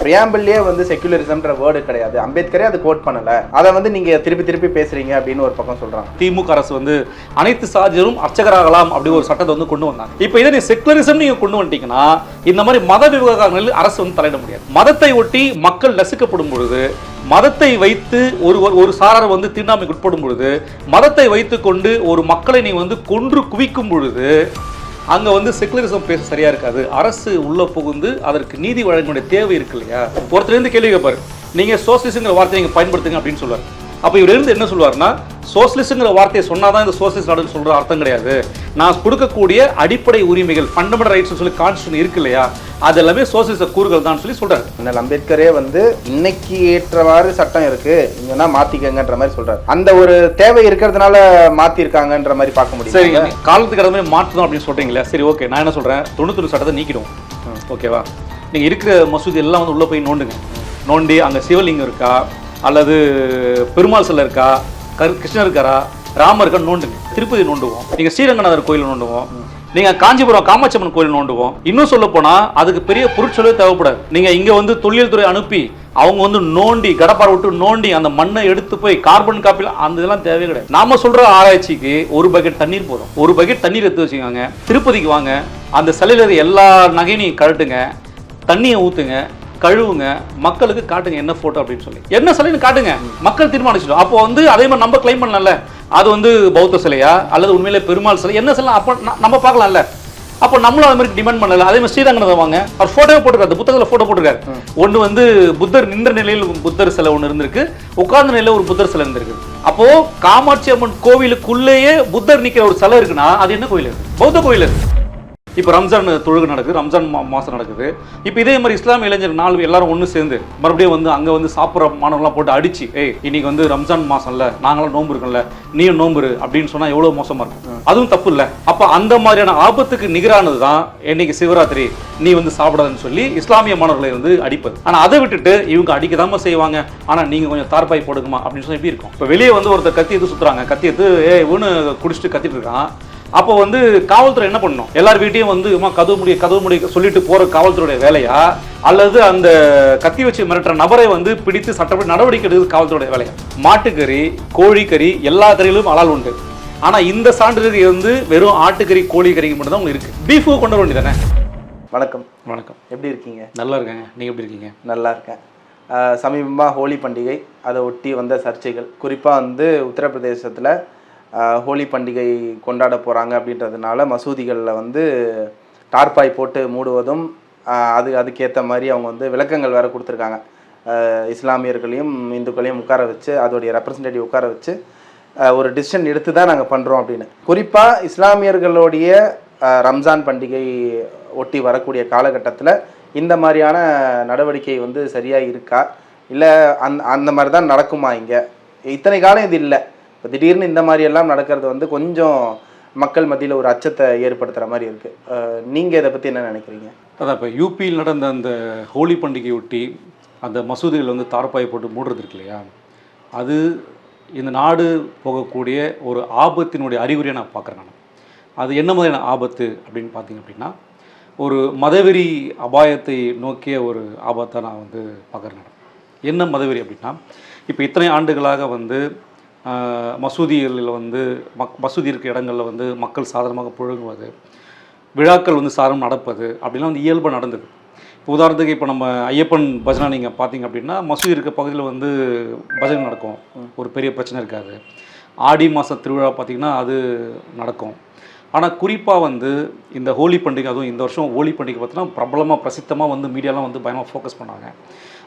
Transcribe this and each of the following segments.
பிரியாம்பிள்லேயே வந்து செக்குலரிசம்ன்ற வேர்டு கிடையாது. அம்பேத்கரே அது கோட் பண்ணல. அதை வந்து நீங்க திருப்பி திருப்பி பேசுறீங்க அப்படின்னு ஒரு பக்கம் சொல்றாங்க. திமுக அரசு வந்து அனைத்து சாதியரும் அர்ச்சகராகலாம் அப்படி ஒரு சட்டத்தை வந்து கொண்டு வந்தாங்க. இப்போ இதை நீ செக்குலரிசம் நீங்க கொண்டு வந்துட்டீங்கன்னா இந்த மாதிரி மத விவகாரங்களில் அரசு வந்து தலையிட முடியாது. மதத்தை ஒட்டி மக்கள் நசுக்கப்படும் பொழுது மதத்தை வைத்து ஒரு ஒரு- ஒரு சாரார் வந்து தீண்டாமைக்கு உட்படும் பொழுது மதத்தை வைத்து கொண்டு ஒரு மக்களை நீ வந்து கொன்று குவிக்கும் பொழுது அங்க வந்து செக்குலரிசம் பேச சரியா இருக்காது. அரசு உள்ள புகுந்து அதற்கு நீதி வழங்க வேண்டிய தேவை இருக்கு இல்லையா? ஒருத்தர் இருந்து கேள்வி கேட்பாரு நீங்க சோசியலிசங்கிற வார்த்தையை நீங்கள் பயன்படுத்துங்க அப்படின்னு சொல்லுவார் அப்ப இவர் இருந்து என்ன சொல்லுவாருன்னா சோசியலிஸ்ட்ங்கிற வார்த்தையை சொன்னாதான் இந்த சோசியலிஸ்ட் நாடுன்னு சொல்ற அர்த்தம் கிடையாது. நான் கொடுக்கக்கூடிய அடிப்படை உரிமைகள் ஃபண்டமெண்டல் ரைட்ஸ் சொல்லி கான்ஸ்டியூஷன் இருக்கு இல்லையா அது எல்லாமே சோசியலிச கூறுகள் தான் சொல்லி சொல்றாரு. அண்ணல் அம்பேத்கரே வந்து இன்னைக்கு ஏற்றவாறு சட்டம் இருக்கு. இங்கன்னா மாத்திக்கங்கன்ற மாதிரி சொல்றாரு. அந்த ஒரு தேவை இருக்கிறதுனால மாத்திருக்காங்கன்ற மாதிரி பார்க்க முடியும்? சரி காலத்துக்கு இடமே மாற்றணும் அப்படின்னு சொல்றீங்களா சரி ஓகே நான் என்ன சொல்றேன்? தொண்ணூத்தொரு சட்டத்தை நீக்கிடும் ஓகேவா நீங்க இருக்கிற மசூதி எல்லாம் வந்து உள்ள போய் நோண்டுங்க. நோண்டி அங்க சிவலிங்கம் இருக்கா? அல்லது பெருமாள் சிலை இருக்கா கரு- கிருஷ்ணர் இருக்காரா ராமர் இருக்கா நோண்டுங்க. திருப்பதி நோண்டுவோம். நீங்கள் ஸ்ரீரங்கநாதர் கோயில் நோண்டுவோம். நீங்க காஞ்சிபுரம் காமாட்சியம்மன் கோயில் நோண்டுவோம். இன்னும் சொல்ல போனா அதுக்கு பெரிய பொருட்செலவே தேவைப்படாது. நீங்க இங்க வந்து தொழில் துறை அனுப்பி அவங்க வந்து நோண்டி கடப்பாறை விட்டு நோண்டி அந்த மண்ணை எடுத்து போய் கார்பன் காப்பில அந்த இதெல்லாம் தேவையே கிடையாது. நாம சொல்ற ஆராய்ச்சிக்கு ஒரு பக்கெட் தண்ணீர் போதும். ஒரு பக்கெட் தண்ணீர் எடுத்து வச்சுக்கோங்க. திருப்பதிக்கு வாங்க. அந்த சிலையில எல்லா நகையும் கழட்டுங்க. தண்ணியை ஊற்றுங்க கழுவுங்க மக்களுக்கு காட்டுங்க என்ன போட்டோ அப்படின்னு சொல்லி. என்ன சிலைன்னு காட்டுங்க. மக்கள் தீர்மானிச்சிடும். அப்போ வந்து அதே மாதிரி நம்ம கிளைம் பண்ணலாம்ல. அது வந்து பௌத்த சிலையா? அல்லது உண்மையிலே பெருமாள் சிலை? என்ன சிலை அப்போ நம்ம பார்க்கலாம்ல. அப்போ நம்மளும் அது மாதிரி டிமாண்ட் பண்ணல. அதே மாதிரி ஸ்ரீரங்கநாதன் வாங்க அவர் போட்டோவே போட்டிருக்காரு. புத்தகத்தில் போட்டோ போட்டிருக்காரு. ஒன்று வந்து புத்தர் நின்ற நிலையில் புத்தர் சிலை ஒன்று இருந்திருக்கு. உட்கார்ந்த நிலையில் ஒரு புத்தர் சிலை இருந்திருக்கு. அப்போ காமாட்சி அம்மன் கோவிலுக்குள்ளேயே புத்தர் நிக்கிற ஒரு சிலை இருக்குன்னா அது என்ன கோயில் இருக்கு பௌத்த கோயில் இருக்கு இப்போ ரம்ஜான் தொழுகை நடக்குது ரம்ஜான் மா மாதம் நடக்குது. இப்போ இதே மாதிரி இஸ்லாமிய இளைஞர் நாலு எல்லாரும் ஒன்று சேர்ந்து மறுபடியும் வந்து அங்கே வந்து சாப்பிட்ற மாணவர்கள்லாம் போட்டு அடிச்சு ஏய் இன்னைக்கு வந்து ரம்ஜான் மாதம்ல நாங்களாம் நோன்பு இருக்கோம்ல நீயும் நோன்புரு அப்படின்னு சொன்னால் எவ்வளோ மோசமாக இருக்கும். அதுவும் தப்பு இல்லை. அப்போ அந்த மாதிரியான ஆபத்துக்கு நிகரானது தான் இன்னைக்கு சிவராத்திரி நீ வந்து சாப்பிடாதுன்னு சொல்லி இஸ்லாமிய மாணவர்களை வந்து அடிப்பது. ஆனால் அதை விட்டுட்டு இவங்க அடிக்கதாம செய்வாங்க. ஆனால் நீங்கள் கொஞ்சம் தார்பாய் போடுங்கம்மா அப்படின்னு சொல்லி எப்படி இருக்கும்? இப்போ வெளியே வந்து ஒருத்தர் கத்தி எடுத்து சுற்றுறாங்க கத்தி எடுத்து ஏ இவனு குடிச்சிட்டு கத்திட்டு இருக்கான். அப்போ வந்து காவல்துறை என்ன பண்ணணும்? எல்லார் வீட்டையும் வந்து அம்மா கதவு முடிய கதவு முடிய சொல்லிட்டு போற காவல்துறையுடைய வேலையா? அல்லது அந்த கத்தி வச்சு மிரட்டுற நபரை வந்து பிடித்து சட்டப்படி நடவடிக்கை எடுக்கிறது காவல்துறையுடைய வேலையா? மாட்டுக்கறி கோழிக்கறி எல்லா கறிகளும் அலால் உண்டு. ஆனா இந்த சான்றிதழ் வந்து வெறும் ஆட்டுக்கறி கோழிக்கறிக்கு மட்டும் தான் உங்களுக்கு இருக்கு. பீஃபு கொண்டு வர வேண்டியதானே வணக்கம். வணக்கம். எப்படி இருக்கீங்க? நல்லா இருக்கேங்க. நீங்க எப்படி இருக்கீங்க? நல்லா இருக்கேன். ஆஹ் சமீபமா ஹோலி பண்டிகை அதை ஒட்டி வந்த சர்ச்சைகள். குறிப்பாக வந்து உத்தரப்பிரதேசத்தில் ஹோலி பண்டிகை கொண்டாட போகிறாங்க அப்படின்றதுனால மசூதிகளில் வந்து டார்பாய் போட்டு மூடுவதும் அது அதுக்கேற்ற மாதிரி அவங்க வந்து விளக்கங்கள் வேறு கொடுத்துருக்காங்க. இஸ்லாமியர்களையும் இந்துக்களையும் உட்கார வச்சு அதோடைய ரெப்ரசன்டேட்டிவ் உட்கார வச்சு ஒரு டிசிஷன் எடுத்து தான் நாங்கள் பண்ணுறோம் அப்படின்னு. குறிப்பாக இஸ்லாமியர்களுடைய ரம்ஜான் பண்டிகை ஒட்டி வரக்கூடிய காலகட்டத்தில் இந்த மாதிரியான நடவடிக்கை வந்து சரியாக இருக்கா? இல்லை அந் அந்த மாதிரி தான் நடக்குமா இங்கே? இத்தனை காலம் இது இல்லை. இப்போ திடீர்னு இந்த மாதிரி எல்லாம் நடக்கிறது வந்து கொஞ்சம் மக்கள் மத்தியில் ஒரு அச்சத்தை ஏற்படுத்துகிற மாதிரி இருக்குது நீங்கள் இதை பற்றி என்ன நினைக்கிறீங்க? அதான் இப்போ யூபியில் நடந்த அந்த ஹோலி பண்டிகையொட்டி அந்த மசூதிகள் வந்து தார்பாய் போட்டு மூடுறது இருக்கு இல்லையா? அது இந்த நாடு போகக்கூடிய ஒரு ஆபத்தினுடைய அறிகுறியை நான் பார்க்குறேன் நான். அது என்ன மாதிரியான ஆபத்து அப்படின்னு பார்த்தீங்க அப்படின்னா ஒரு மதவெறி அபாயத்தை நோக்கிய ஒரு ஆபத்தை நான் வந்து பார்க்குறேன் என்ன மதவெறி அப்படின்னா இப்போ இத்தனை ஆண்டுகளாக வந்து மசூதிகளில் வந்து மக் மசூதி இருக்க இடங்களில் வந்து மக்கள் சாதாரணமாக புழங்குவது விழாக்கள் வந்து சாதாரணம் நடப்பது அப்படிலாம் வந்து இயல்பாக நடந்தது. இப்போ உதாரணத்துக்கு இப்போ நம்ம ஐயப்பன் பஜனை நீங்கள் பார்த்தீங்க அப்படின்னா மசூதி இருக்க பகுதியில் வந்து பஜனை நடக்கும். ஒரு பெரிய பிரச்சனை இருக்காது. ஆடி மாத திருவிழா பார்த்திங்கன்னா அது நடக்கும். ஆனால் குறிப்பாக வந்து இந்த ஹோலி பண்டிகை அதுவும் இந்த வருஷம் ஹோலி பண்டிகை பார்த்தீங்கன்னா பிரபலமாக பிரசித்தமாக வந்து மீடியாலாம் வந்து பயமாக ஃபோக்கஸ் பண்ணாங்க.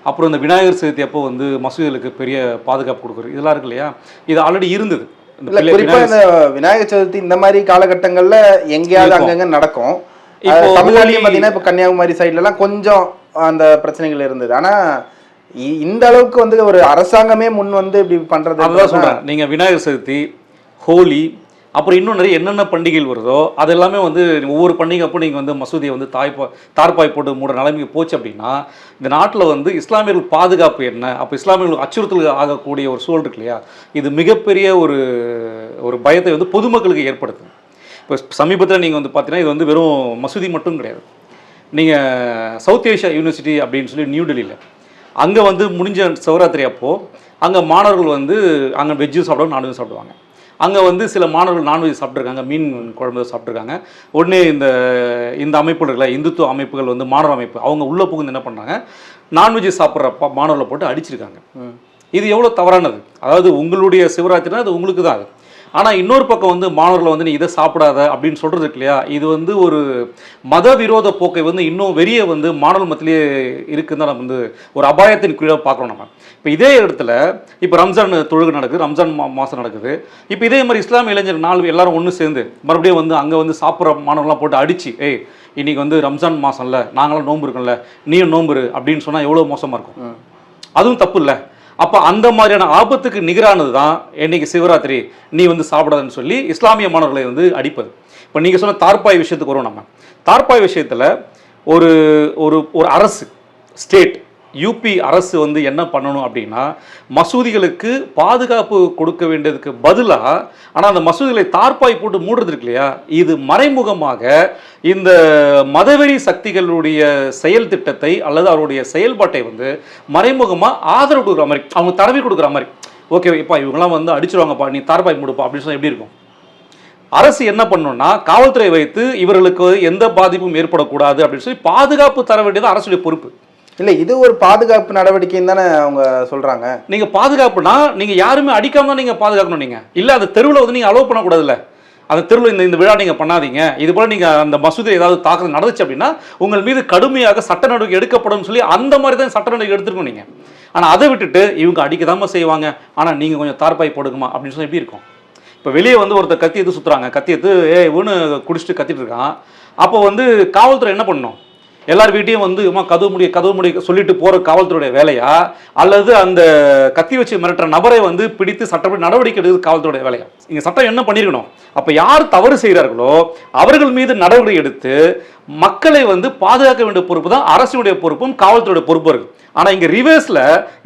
அப்புறம் இந்த விநாயகர் சதுர்த்தி அப்போ வந்து மசூதிகளுக்கு பெரிய பாதுகாப்பு கொடுக்குறது. இதெல்லாம் இருக்கு இல்லையா? இது ஆல்ரெடி இருந்தது. விநாயகர் இந்த விநாயகர் சதுர்த்தி இந்த மாதிரி காலகட்டங்களில் எங்கேயாவது. அங்கங்கே நடக்கும். தமிழ்நாட்டிலையும் பார்த்தீங்கன்னா இப்போ கன்னியாகுமரி சைட்லலாம் கொஞ்சம் அந்த பிரச்சனைகள் இருந்தது. ஆனால் இந்த அளவுக்கு வந்து ஒரு அரசாங்கமே முன் வந்து இப்படி பண்ணுறது சொல்கிறேன் நீங்கள் விநாயகர் சதுர்த்தி ஹோலி அப்புறம் இன்னும் நிறைய என்னென்ன பண்டிகைகள் வருதோ அது எல்லாமே வந்து ஒவ்வொரு பண்டிகை அப்போ நீங்கள் வந்து மசூதியை வந்து தாய்ப்பா தார்பாய் போட்டு மூட நிலைமைக்கு போச்சு அப்படின்னா இந்த நாட்டில் வந்து இஸ்லாமியர்கள் பாதுகாப்பு என்ன? அப்போ இஸ்லாமியர்களுக்கு அச்சுறுத்தல் ஆகக்கூடிய ஒரு சூழல் இருக்கு இல்லையா? இது மிகப்பெரிய ஒரு ஒரு பயத்தை வந்து பொதுமக்களுக்கு ஏற்படுத்தும் இப்போ சமீபத்தில் நீங்கள் வந்து பார்த்தீங்கன்னா இது வந்து வெறும் மசூதி மட்டும் கிடையாது. நீங்கள் சவுத் ஏஷியா யூனிவர்சிட்டி அப்படின்னு சொல்லி நியூ டெல்லியில் அங்கே வந்து முடிஞ்ச சிவராத்திரி அப்போது அங்கே மாணவர்கள் வந்து அங்கே வெஜ்ஜும் சாப்பிடுவாங்க நான்வெஜ் சாப்பிடுவாங்க. அங்கே வந்து சில மாணவர்கள் நான்வெஜ் சாப்பிட்ருக்காங்க மீன் குழம்பு சாப்பிட்ருக்காங்க உடனே இந்த இந்த அமைப்புகள் இருக்குல்ல இந்துத்துவ அமைப்புகள் வந்து மாணவர் அமைப்பு அவங்க உள்ளே புகுந்து என்ன பண்ணுறாங்க நான்வெஜ் சாப்பிட்ற மாணவர்களை போட்டு அடிச்சிருக்காங்க. இது எவ்வளோ தவறானது? அதாவது உங்களுடைய சிவராத்திரினா அது உங்களுக்கு தான் அது. ஆனால் இன்னொரு பக்கம் வந்து மாணவர்களை வந்து நீ இதை சாப்பிடாத அப்படின்னு சொல்கிறது இருக்கு இல்லையா? இது வந்து ஒரு மத விரோத போக்கை வந்து இன்னும் வெளியே வந்து மாணவர் மத்தியிலே இருக்குன்னு தான் நம்ம வந்து ஒரு அபாயத்தின் கீழே பார்க்குறோம் நம்ம. இப்போ இதே இடத்துல இப்போ ரம்ஜான் தொழுகை நடக்குது ரம்ஜான் மா மாதம் நடக்குது. இப்போ இதே மாதிரி இஸ்லாமிய இளைஞர் நாலு எல்லாரும் ஒன்று சேர்ந்து மறுபடியும் வந்து அங்கே வந்து சாப்பிட்ற மாணவர்கள்லாம் போட்டு அடிச்சு ஏய் இன்னைக்கு வந்து ரம்ஜான் மாதம்ல நாங்களாம் நோன்பு இருக்கோம்ல நீயும் நோன்புரு அப்படின்னு சொன்னால் எவ்வளோ மோசமாக இருக்கும். அதுவும் தப்பு இல்லை. அப்போ அந்த மாதிரியான ஆபத்துக்கு நிகரானது தான் இன்னைக்கு சிவராத்திரி நீ வந்து சாப்பிடாதுன்னு சொல்லி இஸ்லாமிய மாணவர்களை வந்து அடிப்பது. இப்போ நீங்கள் சொன்ன தார்பாய் விஷயத்துக்கு வரும் நம்ம. தார்பாய் விஷயத்தில் ஒரு ஒரு ஒரு அரசு ஸ்டேட் யூபி அரசு வந்து என்ன பண்ணணும் அப்படின்னா மசூதிகளுக்கு பாதுகாப்பு கொடுக்க வேண்டியதுக்கு பதிலாக ஆனால் அந்த மசூதிகளை தார்பாய் போட்டு மூடுறது இருக்கு இல்லையா? இது மறைமுகமாக இந்த மதவெறி சக்திகளுடைய செயல் திட்டத்தை அல்லது அவருடைய செயல்பாட்டை வந்து மறைமுகமாக ஆதரவு கொடுக்குற மாதிரி அவங்க தடவி கொடுக்குற மாதிரி. ஓகே இப்போ இவங்கெல்லாம் வந்து அடிச்சிருவாங்கப்பா நீ தார்பாய் மூடுப்பா அப்படின்னு சொன்னால் எப்படி இருக்கும்? அரசு என்ன பண்ணணும்னா காவல்துறை வைத்து இவர்களுக்கு எந்த பாதிப்பும் ஏற்படக்கூடாது அப்படின்னு சொல்லி பாதுகாப்பு தர வேண்டியது அரசுடைய பொறுப்பு. இல்ல இது ஒரு பாதுகாப்பு நடவடிக்கைன்னு தானே அவங்க சொல்றாங்க. நீங்க பாதுகாப்புனா நீங்க யாருமே அடிக்காம தான் நீங்க பாதுகாக்கணும் நீங்க. இல்ல அந்த தெருவில் வந்து நீங்க அலோவ் பண்ணக்கூடாதுல்ல. அந்த தெருவில் இந்த இந்த விழா நீங்கள் பண்ணாதீங்க. இது போல் நீங்கள் அந்த மசூதி ஏதாவது தாக்குதல் நடந்துச்சு அப்படின்னா உங்கள் மீது கடுமையாக சட்ட நடவடிக்கை எடுக்கப்படும் சொல்லி அந்த மாதிரி தான் சட்ட நடவடிக்கை எடுத்துருக்கணும் நீங்கள் ஆனால் அதை விட்டுட்டு இவங்க அடிக்கதாம செய்வாங்க. ஆனால் நீங்கள் கொஞ்சம் தார்பாய் போடுங்கம்மா அப்படின்னு சொல்லி எப்படி இருக்கும்? இப்போ வெளியே வந்து ஒருத்தர் கத்தி எடுத்து சுற்றுறாங்க கத்தி எடுத்து ஏ இவனு குடிச்சிட்டு கத்திட்டு இருக்கான். அப்போ வந்து காவல்துறை என்ன பண்ணணும்? எல்லார் வீட்டையும் வந்து இம்மா கதவு முடிய கதவு முடிய சொல்லிட்டு போகிற காவல்துறையுடைய வேலையா? அல்லது அந்த கத்தி வச்சு மிரட்டுற நபரை வந்து பிடித்து சட்டப்படி நடவடிக்கை எடுக்கிறது காவல்துறையுடைய வேலையா? இங்கே சட்டம் என்ன பண்ணியிருக்கணும் அப்போ யார் தவறு செய்கிறார்களோ அவர்கள் மீது நடவடிக்கை எடுத்து மக்களை வந்து பாதுகாக்க வேண்டிய பொறுப்பு தான் அரசினுடைய பொறுப்பும் காவல்துறையுடைய பொறுப்பும் இருக்குது ஆனால் இங்கே ரிவர்ஸில்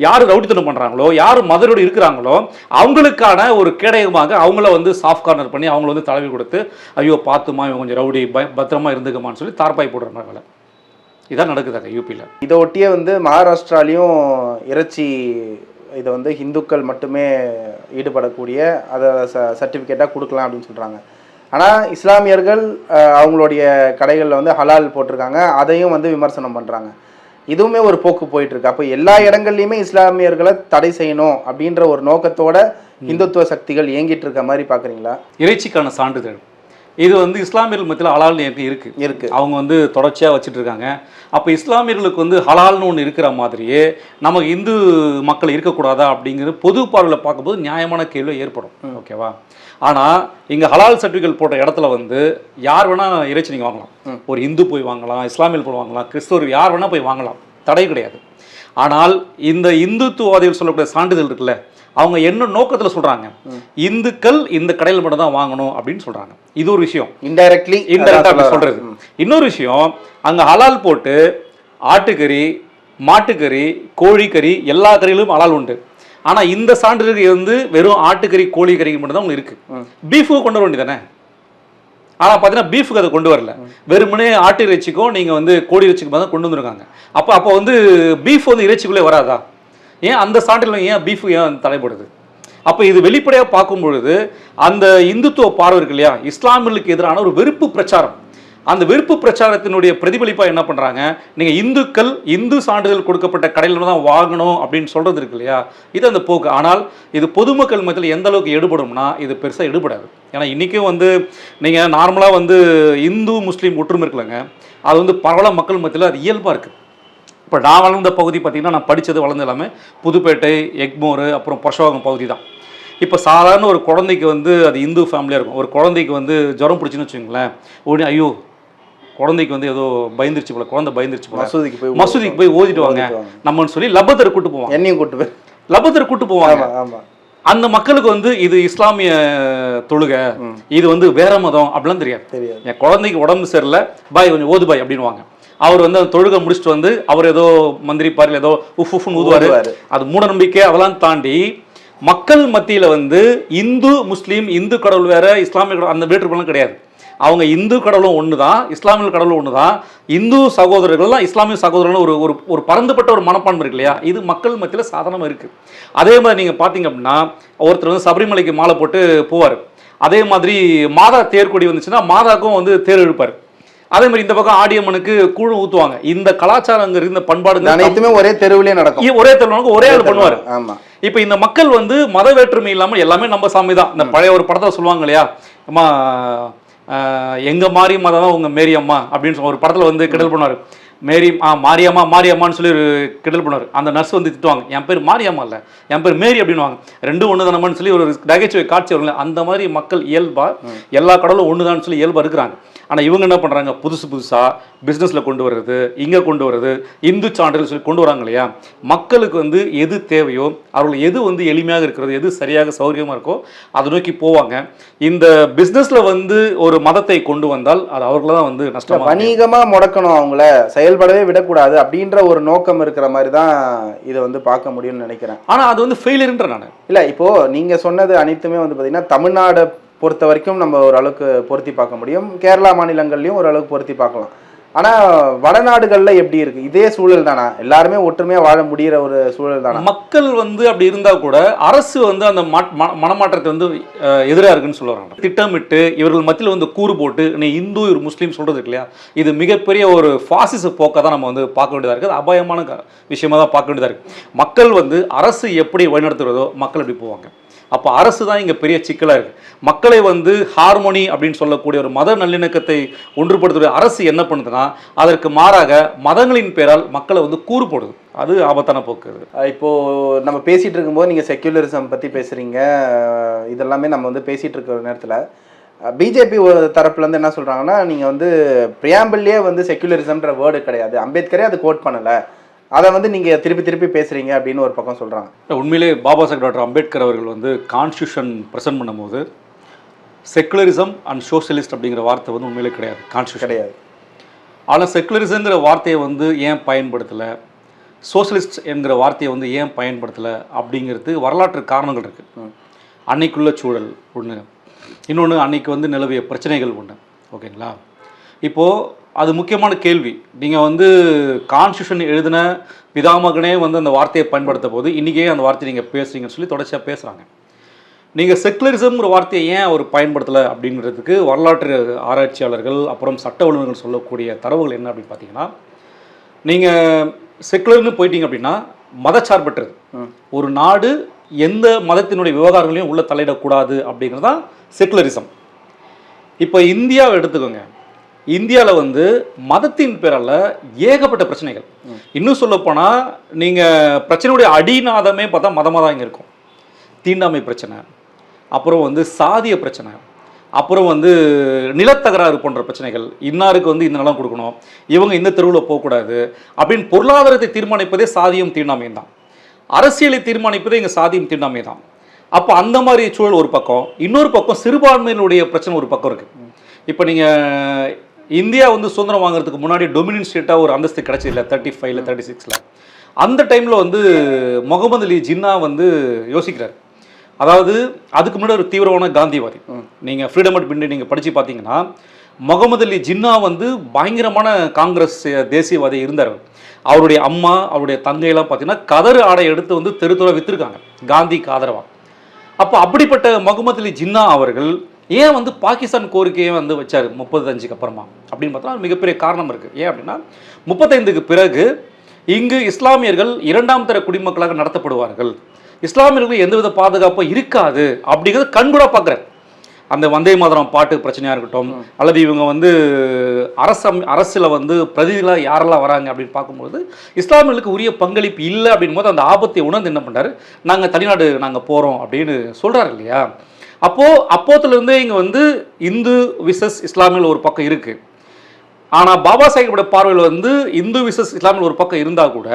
யார் ரவுடித்தனம் பண்ணுறாங்களோ யார் மதுரோடு இருக்கிறாங்களோ அவங்களுக்கான ஒரு கேடயமாக அவங்கள வந்து சாஃப்ட் கார்னர் பண்ணி அவங்கள வந்து தலைவி கொடுத்து ஐயோ பார்த்துமா இவன் கொஞ்சம் ரவுடி பய பத்திரமா இருந்துக்குமான்னு சொல்லி தார்பாய் போடுற மாதிரி வேலை. இதான் நடக்குது அங்கே யூபியில் இதை ஒட்டியே வந்து மகாராஷ்டிராலையும் இறைச்சி இதை வந்து ஹிந்துக்கள் மட்டுமே ஈடுபடக்கூடிய அதை ச சர்டிஃபிகேட்டாக கொடுக்கலாம் அப்படின்னு சொல்கிறாங்க ஆனால் இஸ்லாமியர்கள் அவங்களுடைய கடைகளில் வந்து ஹலால் போட்டிருக்காங்க அதையும் வந்து விமர்சனம் பண்ணுறாங்க இதுவுமே ஒரு போக்கு போயிட்டு இருக்கு அப்போ எல்லா இடங்கள்லையுமே இஸ்லாமியர்களை தடை செய்யணும் அப்படின்ற ஒரு நோக்கத்தோட இந்துத்துவ சக்திகள் இயங்கிட்டு இருக்க மாதிரி பார்க்குறீங்களா இறைச்சிக்கான சான்றிதழ். இது வந்து இஸ்லாமியர்கள் மத்தியில் ஹலால் இருக்கு இருக்கு. இருக்கு. அவங்க வந்து தொடர்ச்சியாக வச்சுட்டு இருக்காங்க அப்போ இஸ்லாமியர்களுக்கு வந்து ஹலால்னு ஒன்று இருக்கிற மாதிரியே நமக்கு இந்து மக்கள் இருக்கக்கூடாதா அப்படிங்கிறது பொது பார்வையில் பார்க்கும்போது நியாயமான கேள்வி ஏற்படும். ஓகேவா? ஆனால் இங்கே ஹலால் சர்டிஃபிகேட் போட்ட இடத்துல வந்து யார் வேணால் இறைச்சி நீங்கள் வாங்கலாம். ஒரு இந்து போய் வாங்கலாம் இஸ்லாமியர்கள் போய் வாங்கலாம் கிறிஸ்தவர் யார் வேணால் போய் வாங்கலாம். தடை கிடையாது. ஆனால் இந்த இந்துத்துவாதிகள் சொல்லக்கூடிய சான்றிதழ் இருக்குல்ல அவங்க என்ன நோக்கத்தில் சொல்கிறாங்க இந்துக்கள் இந்த கடையில் மட்டும் தான் வாங்கணும் அப்படின்னு சொல்கிறாங்க இது ஒரு விஷயம். இன்டைரக்ட்லி இன்டெரக்டா அப்படி சொல்றது. இன்னொரு விஷயம் அங்க ஹலால் போட்டு ஆட்டுக்கறி மாட்டுக்கறி கோழிக்கறி எல்லா கறிகளும் ஹலால் உண்டு. ஆனா இந்த சான்றிதழ் வந்து வெறும் ஆட்டுக்கறி கோழிக்கறி மட்டும் தான் உங்களுக்கு இருக்கு பீஃபு கொண்டு வர வேண்டியதானே ஆனா பார்த்தீங்கன்னா பீஃபுக்கு அதை கொண்டு வரல. வெறுமனே ஆட்டு இறைச்சிக்கும் நீங்க வந்து கோழி இறைச்சிக்கும் தான் கொண்டு வந்திருக்காங்க. அப்போ அப்போ வந்து பீஃப் வந்து இறைச்சிக்குள்ளே வராதா? ஏன் அந்த சான்றிதழ் ஏன் பீஃப் ஏன் தடைப்படுது அப்போ இது வெளிப்படையாக பார்க்கும் பொழுது அந்த இந்துத்துவ பார்வை இருக்கு இல்லையா? இஸ்லாமியர்களுக்கு எதிரான ஒரு வெறுப்பு பிரச்சாரம். அந்த வெறுப்பு பிரச்சாரத்தினுடைய பிரதிபலிப்பாக என்ன பண்ணுறாங்க நீங்கள் இந்துக்கள் இந்து சான்றிதழ் கொடுக்கப்பட்ட கடையில் தான் வாங்கணும் அப்படின்னு சொல்கிறது இருக்கு இல்லையா? இது அந்த போக்கு. ஆனால் இது பொதுமக்கள் மத்தியில் எந்த அளவுக்கு எடுபடும்னா இது பெருசாக எடுபடாது. ஏன்னா இன்றைக்கும் வந்து நீங்கள் நார்மலாக வந்து இந்து முஸ்லீம் ஒற்றுமை இருக்குல்லங்க. அது வந்து பரவலாக மக்கள் மத்தியில் அது இயல்பாக இருக்குது இப்போ நான் வளர்ந்த பகுதி பார்த்திங்கன்னா நான் படித்தது வளர்ந்து எல்லாமே புதுப்பேட்டை எக்மோர் அப்புறம் பொஷவாகம் பகுதி தான். இப்போ சாதாரண ஒரு குழந்தைக்கு வந்து அது இந்து ஃபேமிலியாக இருக்கும். ஒரு குழந்தைக்கு வந்து ஜுரம் பிடிச்சுன்னு வச்சுங்களேன் உடனே ஐயோ குழந்தைக்கு வந்து ஏதோ பயந்துருச்சு போல குழந்தை பயந்துருச்சு போல. மசூதிக்கு போய் மசூதிக்கு போய் ஓதிட்டு வாங்க. நம்மன்னு சொல்லி லபத்தர் கூட்டு போவாங்க. என்னையும் கூட்டு போய். லபத்தர் கூட்டு போவாங்க. அந்த மக்களுக்கு வந்து இது இஸ்லாமிய தொழுகை இது வந்து வேற மதம் அப்படிலாம் தெரியாது. தெரியாது. என் குழந்தைக்கு உடம்பு சரியில்லை பாய் கொஞ்சம் ஓது பாய் அப்படின்னுவாங்க. அவர் வந்து அந்த தொழுகை முடிச்சுட்டு வந்து அவர் ஏதோ மந்திரி பாரில் ஏதோ உஃப் உஃப்னு ஊதுவாரு. அது மூட நம்பிக்கை அதெல்லாம் தாண்டி மக்கள் மத்தியில வந்து இந்து முஸ்லீம் இந்து கடவுள் வேற இஸ்லாமிய கடவுள் அந்த வேற்றுமைலாம் கிடையாது. அவங்க இந்து கடவுளும் ஒன்று தான் இஸ்லாமிய கடவுளும் ஒன்று தான் இந்து சகோதரர்கள் தான் இஸ்லாமிய சகோதரர்கள் ஒரு ஒரு ஒரு பரந்துபட்ட ஒரு மனப்பான்மை இருக்கு இல்லையா? இது மக்கள் மத்தியில் சாதாரணமாக இருக்குது அதே மாதிரி நீங்கள் பார்த்தீங்க அப்படின்னா ஒருத்தர் வந்து சபரிமலைக்கு மாலை போட்டு போவார். அதே மாதிரி மாதா தேர்கொடி வந்துச்சுன்னா மாதாக்கும் வந்து தேர் இழுப்பார். அதே மாதிரி இந்த பக்கம் ஆடியம்மனுக்கு கூழ் ஊற்றுவாங்க இந்த கலாச்சாரங்கிறது இந்த இது பண்பாடு அனைத்துமே ஒரே தெருவிலே நடக்கும். ஒரே தெருவுக்கு ஒரே ஆள் பண்ணுவார். ஆமா. இப்போ இந்த மக்கள் வந்து மத வேற்றுமை இல்லாமல் எல்லாமே நம்ம சாமி தான். இந்த பழைய ஒரு படத்தில் சொல்லுவாங்க இல்லையா? அம்மா எங்க மாரி மதம் தான் உங்க மேரி அம்மா அப்படின்னு சொல்லி ஒரு படத்துல வந்து கிண்டல் பண்ணுவார். மேரி ஆ மாரியம்மா மாரியம்மான்னு சொல்லி ஒரு கிண்டல் பண்ணுவார். அந்த நர்ஸ் வந்து திட்டுவாங்க. என் பேர் மாரியம்மா இல்லை. என் பேர் மேரி அப்படின்னுவாங்க. ரெண்டும் ஒன்று தானம்மான்னு சொல்லி ஒரு நகைச்சுவை காட்சி வரும்ல அந்த மாதிரி மக்கள் இயல்பா எல்லா கடவுளும் ஒன்று சொல்லி இயல்பா இருக்கிறாங்க. ஆனா இவங்க என்ன பண்றாங்க? புதுசு புதுசா பிசினஸ்ல கொண்டு வர்றது இங்க கொண்டு வர்றது இந்து சான்றிதழ் சொல்லி கொண்டு வராங்க இல்லையா? மக்களுக்கு வந்து எது தேவையோ அவர்கள் எது வந்து எளிமையாக இருக்கிறது எது சரியாக சௌகரியமா இருக்கோ அதை நோக்கி போவாங்க. இந்த பிசினஸ்ல வந்து ஒரு மதத்தை கொண்டு வந்தால் அது அவர்கள தான் வந்து நஷ்டமா வணிகமா முடக்கணும் அவங்கள. செயல்படவே விடக்கூடாது அப்படின்ற ஒரு நோக்கம் இருக்கிற மாதிரி தான் இதை வந்து பார்க்க முடியும்னு நினைக்கிறேன். ஆனா அது வந்து ஃபெயிலியர்ன்ற நான் இல்ல இப்போ நீங்க சொன்னது அனைத்துமே வந்து பாத்தீங்கன்னா தமிழ்நாடை பொறுத்த வரைக்கும் நம்ம ஓரளவுக்கு பொருத்தி பார்க்க முடியும். கேரளா மாநிலங்கள்லயும் ஓரளவுக்கு பொருத்தி பார்க்கலாம். ஆனா வடநாடுகள்ல எப்படி இருக்கு? இதே சூழல் தானா? எல்லாருமே ஒற்றுமையா வாழ முடியிற ஒரு சூழல் தானா? மக்கள் வந்து அப்படி இருந்தா கூட அரசு வந்து அந்த மனமாற்றத்தை வந்து எதிராக எதிரா இருக்குன்னு சொல்லுவாங்க. திட்டமிட்டு இவர்கள் மத்தியில் வந்து கூறு போட்டு நீ இந்து ஒரு முஸ்லீம் சொல்றது இருக்கு இல்லையா? இது மிகப்பெரிய ஒரு பாசிச போக்கை தான் நம்ம வந்து பார்க்க வேண்டியதாக இருக்குது அபாயமான க- விஷயமா தான் பார்க்க வேண்டியதாக இருக்கு. மக்கள் வந்து அரசு எப்படி வழிநடத்துறதோ மக்கள் அப்படி போவாங்க. அப்போ அரசு தான் இங்கே பெரிய சிக்கலாக இருக்குது மக்களை வந்து ஹார்மோனி அப்படின்னு சொல்லக்கூடிய ஒரு மத நல்லிணக்கத்தை ஒன்றுபடுத்துகிற அரசு என்ன பண்ணுதுன்னா அதற்கு மாறாக மதங்களின் பேரால் மக்களை வந்து கூறு போடுது. அது ஆபத்தான போக்கு இப்போது நம்ம பேசிகிட்டு இருக்கும்போது நீங்கள் செக்யூலரிசம் பற்றி பேசுகிறீங்க இதெல்லாமே நம்ம வந்து பேசிகிட்டு இருக்கிற நேரத்தில் பிஜேபி தரப்புலேருந்து என்ன சொல்கிறாங்கன்னா நீங்கள் வந்து பிரியாம்பிள்லேயே வந்து செக்யூலரிசம்ன்ற வேர்டு கிடையாது. அம்பேத்கரே அது கோட் பண்ணலை. அதை வந்து நீங்க திருப்பி திருப்பி பேசுறீங்க அப்படின்னு ஒரு பக்கம் சொல்றாங்க. உண்மையிலே பாபா சாஹேப் டாக்டர் அம்பேத்கர் அவர்கள் வந்து கான்ஸ்டியூஷன் ப்ரெசென்ட் பண்ணும்போது செக்குலரிசம் அண்ட் சோஷியலிஸ்ட் அப்படிங்கிற வார்த்தை வந்து உண்மையிலே கிடையாது. கான்ஸ்டியூஷன் கிடையாது. ஆனால் செக்குலரிசங்கிற வார்த்தையை வந்து ஏன் பயன்படுத்தலை? சோஷலிஸ்ட் என்கிற வார்த்தையை வந்து ஏன் பயன்படுத்தலை? அப்படிங்கிறது வரலாற்று காரணங்கள் இருக்குது அன்னைக்குள்ள சூழல் ஒன்று இன்னொன்று அன்னைக்கு வந்து நிலவிய பிரச்சனைகள் ஒன்று ஓகேங்களா? இப்போது அது முக்கியமான கேள்வி. நீங்கள் வந்து கான்ஸ்டியூஷன் எழுதின பிதாமகனே வந்து அந்த வார்த்தையை பயன்படுத்த போது இன்றைக்கே அந்த வார்த்தையை நீங்கள் பேசுறீங்கன்னு சொல்லி தொடர்ச்சியாக பேசுகிறாங்க நீங்கள் செக்குலரிசம்ங்கிற வார்த்தையை ஏன் அவர் பயன்படுத்தலை அப்படிங்கிறதுக்கு வரலாற்று ஆராய்ச்சியாளர்கள் அப்புறம் சட்ட வல்லுநர்கள் சொல்லக்கூடிய தரவுகள் என்ன அப்படின்னு பார்த்தீங்கன்னா நீங்கள் செக்குலர்னு போயிட்டீங்க அப்படின்னா மதச்சார்பற்றது. ஒரு நாடு எந்த மதத்தினுடைய விவகாரங்களையும் உள்ள தலையிடக்கூடாது அப்படிங்கிறது தான் செக்குலரிசம் இப்போ இந்தியாவை எடுத்துக்கோங்க. இந்தியாவில் வந்து மதத்தின் பேரால் ஏகப்பட்ட பிரச்சனைகள். இன்னும் சொல்லப்போனால் நீங்கள் பிரச்சனையுடைய அடிநாதமே பார்த்தா மதமாக தான் இங்கே இருக்கும். தீண்டாமை பிரச்சனை அப்புறம் வந்து சாதிய பிரச்சனை அப்புறம் வந்து நிலத்தகராறு போன்ற பிரச்சனைகள். இன்னாருக்கு வந்து இந்த நிலம் கொடுக்கணும் இவங்க இந்த தெருவில் போகக்கூடாது அப்படின்னு பொருளாதாரத்தை தீர்மானிப்பதே சாதியம் தீண்டாமையும் தான். அரசியலை தீர்மானிப்பதே இங்கே சாதியம் தீண்டாமை தான். அப்போ அந்த மாதிரி சூழல் ஒரு பக்கம் இன்னொரு பக்கம் சிறுபான்மையினுடைய பிரச்சனை ஒரு பக்கம் இருக்குது இப்போ நீங்கள் இந்தியா வந்து சுதந்திரம் வாங்குறதுக்கு முன்னாடி டொமினியன் ஸ்டேட்டாக ஒரு அந்தஸ்து கிடைச்சதில்ல தேர்ட்டி ஃபைவ்ல தேர்ட்டி சிக்ஸில் அந்த டைமில் வந்து முகமது அலி ஜின்னா வந்து யோசிக்கிறார். அதாவது அதுக்கு முன்னாடி ஒரு தீவிரமான காந்திவாதி. நீங்கள் ஃப்ரீடம் அட் பின்னு நீங்கள் படித்து பார்த்தீங்கன்னா முகமது அலி ஜின்னா வந்து பயங்கரமான காங்கிரஸ் தேசியவாதி இருந்தார் அவர். அவருடைய அம்மா அவருடைய தங்கையெல்லாம் பார்த்தீங்கன்னா கதறு ஆடை எடுத்து வந்து தெரு விற்றுருக்காங்க காந்திக்கு ஆதரவாக அப்போ அப்படிப்பட்ட முகமது அலி ஜின்னா அவர்கள் ஏன் வந்து பாகிஸ்தான் கோரிக்கையை வந்து வச்சார் முப்பத்தஞ்சுக்கு அப்புறமா? அப்படின்னு பார்த்தா மிகப்பெரிய காரணம் இருக்குது ஏன் அப்படின்னா முப்பத்தைந்துக்கு பிறகு இங்கு இஸ்லாமியர்கள் இரண்டாம் தர குடிமக்களாக நடத்தப்படுவார்கள். இஸ்லாமியர்களுக்கு எந்தவித பாதுகாப்பும் இருக்காது அப்படிங்கிறத கண்கூட பார்க்குறாரு அந்த வந்தே மாதரம் பாட்டு பிரச்சனையாக இருக்கட்டும் அல்லது இவங்க வந்து அரசம் அரசில் வந்து பிரதிநிதிகளாக யாரெல்லாம் வராங்க அப்படின்னு பார்க்கும்போது இஸ்லாமியர்களுக்கு உரிய பங்களிப்பு இல்லை அப்படின் போது அந்த ஆபத்தை உணர்ந்து என்ன பண்ணுறாரு நாங்கள் தனிநாடு நாங்கள் போகிறோம் அப்படின்னு சொல்கிறாரு இல்லையா? அப்போது அப்போத்துலேருந்தே இங்கே வந்து இந்து விசஸ் இஸ்லாமியில் ஒரு பக்கம் இருக்குது ஆனால் பாபா சாஹிப்போட பார்வையில் வந்து இந்து விசஸ் இஸ்லாமியில் ஒரு பக்கம் இருந்தால் கூட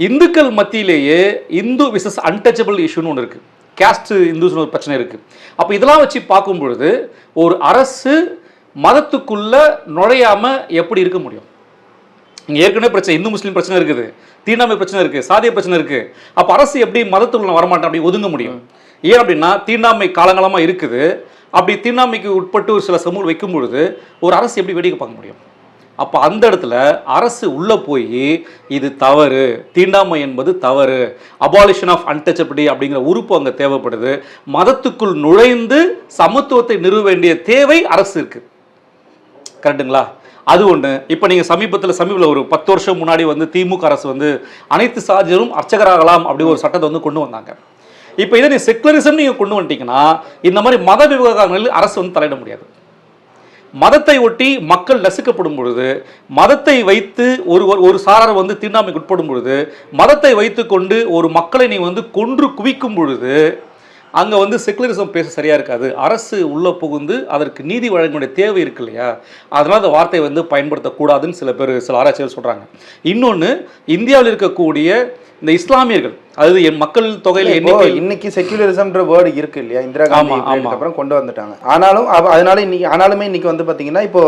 இந்துக்கள் மத்தியிலேயே இந்து விசஸ் அன்டச்சபிள் இஷ்யூன்னு ஒன்று இருக்குது கேஸ்ட் இந்துஸ்னு ஒரு பிரச்சனை இருக்குது அப்போ இதெல்லாம் வச்சு பார்க்கும் பொழுது ஒரு அரசு மதத்துக்குள்ளே நுழையாமல் எப்படி இருக்க முடியும்? இங்கே ஏற்கனவே பிரச்சனை இந்து முஸ்லீம் பிரச்சனை இருக்குது. தீண்டாமை பிரச்சனை இருக்குது சாதிய பிரச்சனை இருக்குது அப்போ அரசு எப்படி மதத்துக்குள்ள வரமாட்டேன் அப்படி ஒதுங்க முடியும்? ஏன் அப்படின்னா தீண்டாமை காலங்காலமாக இருக்குது. அப்படி தீண்டாமைக்கு உட்பட்டு ஒரு சில சமூகம் வைக்கும் பொழுது ஒரு அரசு எப்படி வேடிக்கை பார்க்க முடியும்? அப்போ அந்த இடத்துல அரசு உள்ளே போய் இது தவறு தீண்டாமை என்பது தவறு அபாலிஷன் ஆஃப் அன்டச்சபிலிட்டி அப்படிங்கிற உறுப்பு அங்கே தேவைப்படுது. மதத்துக்குள் நுழைந்து சமத்துவத்தை நிறுவ வேண்டிய தேவை அரசு இருக்குது கரெக்டுங்களா அது ஒன்று இப்போ நீங்கள் சமீபத்தில் சமீபத்தில் ஒரு பத்து வருஷம் முன்னாடி வந்து திமுக அரசு வந்து அனைத்து சாதியரும் அர்ச்சகராகலாம் அப்படி ஒரு சட்டத்தை வந்து கொண்டு வந்தாங்க. இப்போ இதை நீ செக்குலரிசம் நீங்கள் கொண்டு வந்துட்டீங்கன்னா இந்த மாதிரி மத விவகாரங்களில் அரசு வந்து தலையிட முடியாது. மதத்தை ஒட்டி மக்கள் நசுக்கப்படும் பொழுது மதத்தை வைத்து ஒரு ஒரு- ஒரு சாரார் வந்து தீண்டாமைக்கு உட்படும் பொழுது மதத்தை வைத்து கொண்டு ஒரு மக்களை நீ வந்து கொன்று குவிக்கும் பொழுது அங்கே வந்து செக்குலரிசம் பேச சரியா இருக்காது. அரசு உள்ள புகுந்து அதற்கு நீதி வழங்க வேண்டிய தேவை இருக்கு இல்லையா? அதனால அந்த வார்த்தையை வந்து பயன்படுத்தக்கூடாதுன்னு சில பேர் சில ஆராய்ச்சிகள் சொல்றாங்க. இன்னொன்று இந்தியாவில் இருக்கக்கூடிய இந்த இஸ்லாமியர்கள் அதாவது என் மக்கள் தொகையில் எண்ணிக்கை இன்னைக்கு செக்யூலரிசம்ன்ற வேர்டு இருக்கு இல்லையா? இந்திரா காந்தி அப்புறம் கொண்டு வந்துட்டாங்க. ஆனாலும் அதனால இன்னைக்கு ஆனாலுமே இன்னைக்கு வந்து பாத்தீங்கன்னா இப்போ